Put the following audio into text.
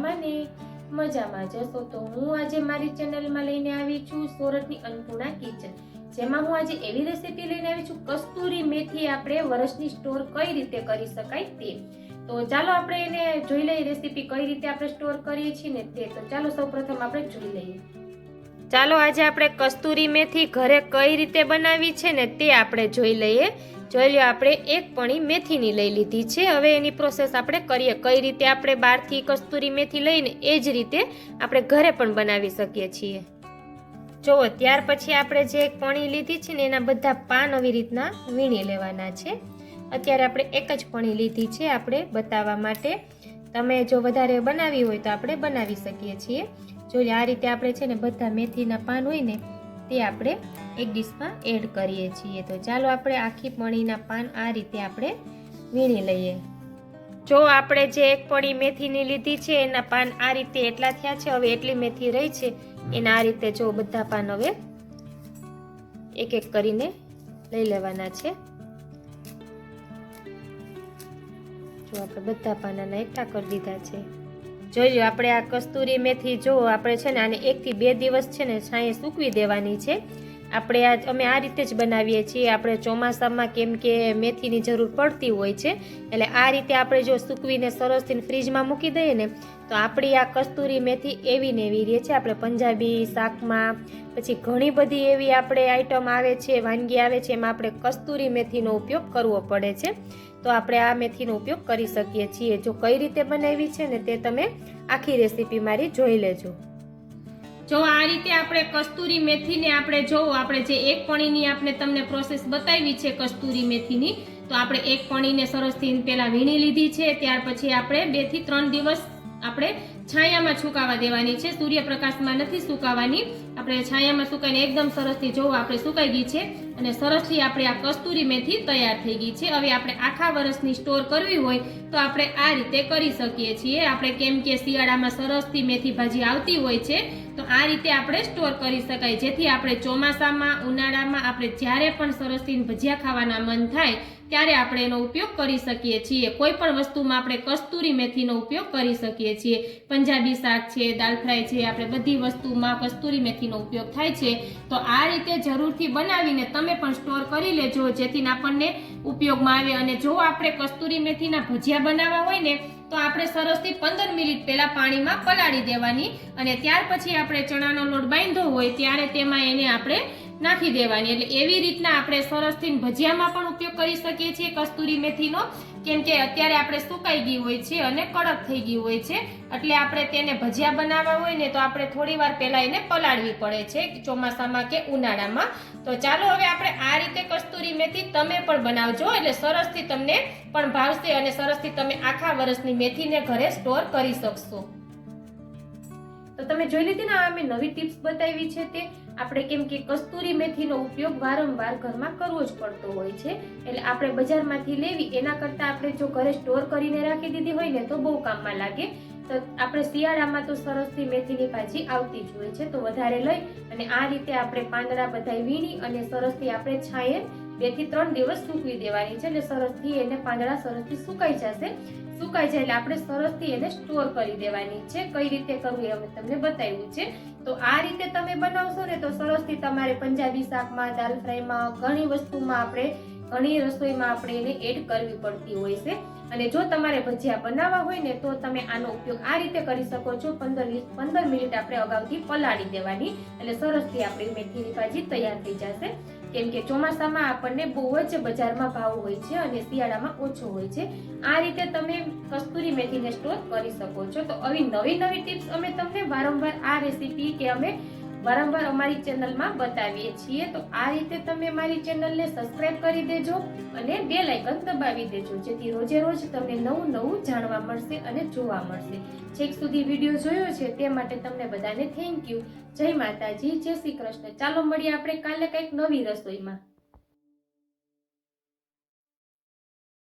મજામાં જશો તો હું આજે મારી ચેનલમાં લઈને આવી છું સોરઠની અન્નપૂર્ણા કિચન, જેમાં હું આજે એવી રેસીપી લઈને આવી છું, કસ્તુરી મેથી આપણે વર્ષની સ્ટોર કઈ રીતે કરી શકાય તે. તો ચાલો આપણે એને જોઈ લઈએ રેસીપી કઈ રીતે આપણે સ્ટોર કરીએ છીએ ને તે. તો ચાલો સૌપ્રથમ આપણે જોઈ લઈએ. ચાલો આજે આપણે કસ્તુરી મેથી ઘરે કઈ રીતે બનાવી છે ને તે આપણે જોઈ લઈએ. જોઈ લો આપણે એક પણી મેથીની લઈ લીધી છે. હવે એની પ્રોસેસ આપણે કરીએ. કઈ રીતે આપણે બહારથી કસ્તુરી મેથી લઈને એ જ રીતે આપણે ઘરે પણ બનાવી શકીએ છીએ. જુઓ ત્યાર પછી આપણે જે એક પણી લીધી છે ને, એના બધા પાન આવી રીતના વીણી લેવાના છે. અત્યારે આપણે એક જ પણી લીધી છે આપણે બતાવવા માટે. તમે જો વધારે બનાવી હોય તો આપણે બનાવી શકીએ છીએ. જો આ રીતે આપણે છે ને, બધા મેથીના પાન હોય ને તે આપણે એક ડીશમાં એડ કરીએ છીએ. તો ચાલો આપણે આખી પણીના પાન આ રીતે આપણે વીણી લઈએ. જો આપણે જે એક પડી મેથીની લીધી છે, એના પાન આ રીતે એટલા થયા છે, હવે એટલી મેથી રહી છે, એના આ રીતે જો બધા પાન હવે એક એક કરીને લઈ લેવાના છે. જો આપણે બધા પાનાના એકઠા કરી દીધા છે. જોઈ લો આપણે આ કસ્તુરી મેથી જો આપણે છે ને આને એકથી બે દિવસ છે ને છાંયે સૂકવી દેવાની છે. આપણે આ અમે આ રીતે જ બનાવીએ છીએ. આપણે ચોમાસામાં કેમ કે મેથીની જરૂર પડતી હોય છે. એટલે આ રીતે આપણે જો સૂકવીને સરસથી ફ્રીજમાં મૂકી દઈએ ને તો આપણી આ કસ્તુરી મેથી એવી ને એવી રહે છે. આપણે પંજાબી શાકમાં પછી ઘણી બધી એવી આપણે આઈટમ આવે છે, વાનગી આવે છે, એમાં આપણે કસ્તુરી મેથીનો ઉપયોગ કરવો પડે છે. તો આપણે આ મેથીનો ઉપયોગ કરી શકીએ છીએ. જો કઈ રીતે બનાવી છે ને તે તમે આખી રેસીપી મારી જોઈ લેજો. જો આ રીતે આપણે કસ્તુરી મેથીને આપણે જો આપણે જે એક પણીની આપણે તમને પ્રોસેસ બતાવી છે કસ્તુરી મેથીની, તો આપણે એક પણીને સરસથી પહેલાં વીણી લીધી છે. ત્યાર પછી આપણે બેથી ત્રણ દિવસ આપણે છાયામાં સુકાવા દેવાની છે. સૂર્યપ્રકાશમાં નથી સુકાવાની. આપણે છાયામાં સુકાઈને એકદમ સરસથી જોવો, આપણે સુકાઈ ગઈ છે અને સરસથી આપણે આ કસ્તુરી મેથી તૈયાર થઈ ગઈ છે. હવે આપણે આખા વર્ષની સ્ટોર કરવી હોય તો આપણે આ રીતે કરી શકીએ છીએ. આપણે કેમ કે શિયાળામાં સરસથી મેથી ભાજી આવતી હોય છે, તો આ રીતે આપણે સ્ટોર કરી શકાય. જેથી આપણે ચોમાસામાં, ઉનાળામાં આપણે જ્યારે પણ સરસથી ભજીયા ખાવાના મન થાય, ત્યારે આપણે એનો ઉપયોગ કરી શકીએ છીએ. કોઈ પણ વસ્તુમાં આપણે કસ્તુરી મેથીનો ઉપયોગ કરી શકીએ છીએ. પંજાબી શાક છે, દાલ ફ્રાય છે, આપણે બધી વસ્તુમાં કસ્તુરી મેથીનો ઉપયોગ થાય છે, તો આ રીતે જરૂરથી બનાવીને તમે પણ સ્ટોર કરી લેજો, જેથી આપણને ઉપયોગમાં આવે. અને જો આપણે કસ્તુરી મેથીના ભજીયા બનાવવા હોય ને, તો આપણે સરસથી પંદર મિનિટ પહેલા પાણીમાં પલાળી દેવાની અને ત્યાર પછી આપણે ચણાનો લોટ બાંધ્યો હોય ત્યારે તેમાં એને આપણે નાખી દેવાની. એટલે એવી રીતના આપણે સરસથી ભજીયામાં પણ ઉપયોગ કરી શકીએ છીએ કસ્તુરી મેથીનો. કેમ કે અત્યારે આપણે સુકાઈ ગઈ હોય છે અને કડક થઈ ગઈ હોય છે, એટલે આપણે તેને ભજીયા બનાવવા હોય ને તો આપણે થોડી વાર પહેલા એને પલાળવી પડે છે ચોમાસામાં કે ઉનાળામાં. તો ચાલો હવે આપણે આ રીતે કસ્તુરી મેથી તમે પણ બનાવજો, એટલે સરસથી તમને પણ ભાવશે અને સરસથી તમે આખા વર્ષની મેથીને ઘરે સ્ટોર કરી શકશો. તો તમે જોઈ લીધી ને આ મેં નવી ટિપ્સ બતાવી છે તે? આપણે કેમ કે કસ્તુરી મેથીનો ઉપયોગ વારંવાર ઘરમાં કરવો જ પડતો હોય છે. એટલે આપણે બજારમાંથી લેવી, એના કરતાં આપણે જો ઘરે સ્ટોર કરીને રાખી દીધી હોય ને, તો બહુ કામમાં લાગે. તો આપણે શિયાળામાં તો સરસથી મેથીની ભાજી આવતી જ હોય છે, તો વધારે લઈ અને આ રીતે આપણે પાંદડા બધા વીણી અને સરસથી આપણે છાંયે બેથી ત્રણ દિવસ સૂકવી દેવાની છે, એટલે સરસથી એને પાંદડા સરસથી સુકાઈ જશે. સુકાઈ જાય એટલે આપણે સરસથી એને સ્ટોર કરી દેવાની છે. કઈ રીતે કરવું એ અમે તમને બતાવ્યું છે. તો આ રીતે તમે બનાવશો ને તો સરસથી તમારે પંજાબી શાકમાં, દાલ ફ્રાયમાં, ઘણી વસ્તુમાં આપણે, ઘણી રસોઈમાં આપણે એને એડ કરવી પડતી હોય છે. અને જો તમારે ભજીયા બનાવવા હોય ને તો તમે આનો ઉપયોગ આ રીતે કરી શકો છો. પંદર પંદર મિનિટ આપણે અગાઉથી પલાળી દેવાની. એટલે સરસથી આપણી મેથીની ભાજી તૈયાર થઈ જશે. કેમ કે ચોમાસામાં આપણને બહુ જ બજારમાં ભાવ હોય છે અને શિયાળામાં ઓછો હોય છે. આ રીતે તમે કસ્તુરી મેથીને સ્ટોર કરી શકો છો. તો આવી નવી નવી ટિપ્સ અમે તમને વારંવાર આ રેસીપી કે અમે વારંવાર અમારી ચેનલમાં બતાવીએ છીએ. તો આ રીતે તમે મારી ચેનલને સબસ્ક્રાઇબ કરી દેજો અને બે લાઇકન દબાવી દેજો, જેથી રોજે રોજ તમને નવું નવું જાણવા મળશે અને જોવા મળશે. છેક સુધી વીડિયો જોયો છે તે માટે તમને બધાને થેન્ક યુ. જય માતાજી, જય શ્રી કૃષ્ણ. ચાલો મળીએ આપણે કાલે કંઈક નવી રસોઈમાં.